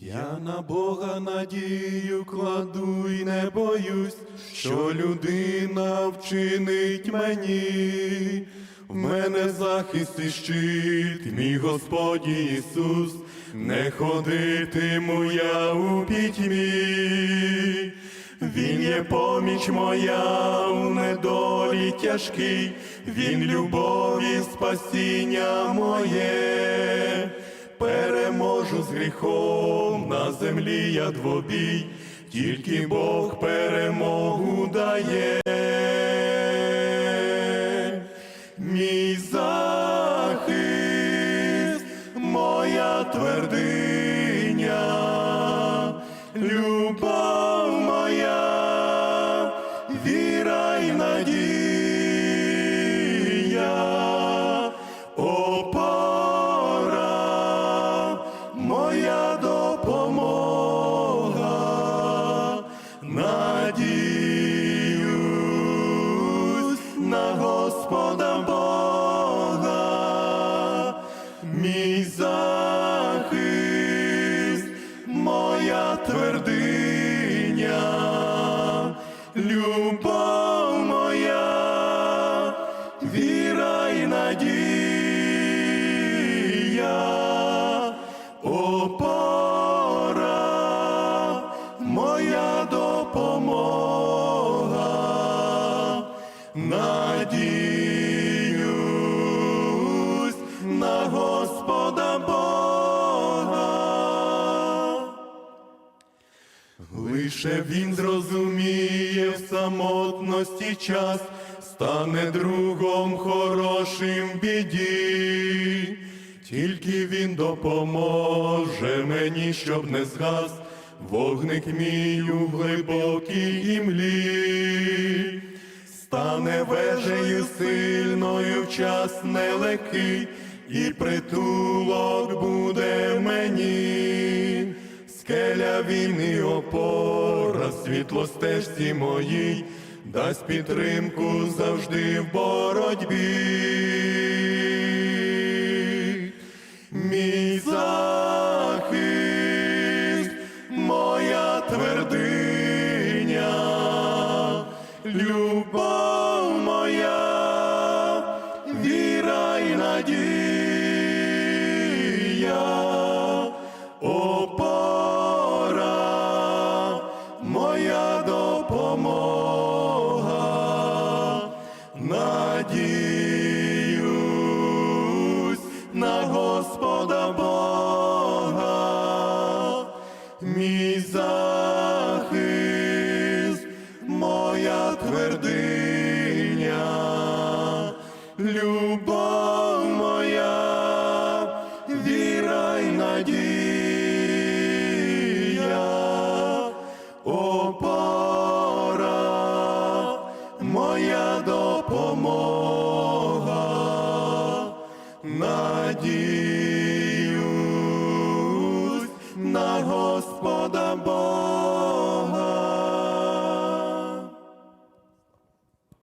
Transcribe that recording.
Я на Бога надію кладу і не боюсь, що людина вчинить мені. В мене захист і щит, мій Господь Ісус, не ходитиму я у пітьмі. Він є поміч моя у недолі тяжкий, Він любов і спасіння моє переможу з гріхом на землі я двобій, тільки Бог перемогу дає. Мій захист, моя твердиня, твердиня, любов моя, віра й надія, опора, моя допомога, надіюсь на Господа Лише він зрозуміє в самотності час, стане другом хорошим в біді, тільки він допоможе мені, щоб не згас вогник мій у глибокій імлі. Стане вежею сильною в час нелегкий, і притулок буде мені. Скеля він і опора, світло стежці моїй, дасть підтримку завжди в боротьбі. Мій захист, моя твердиня, любов моя, віра й надія, допомога, надіюсь на Господа Бога, мій захист, моя твердиня, любов моя, віра й надія. на Господа Бога.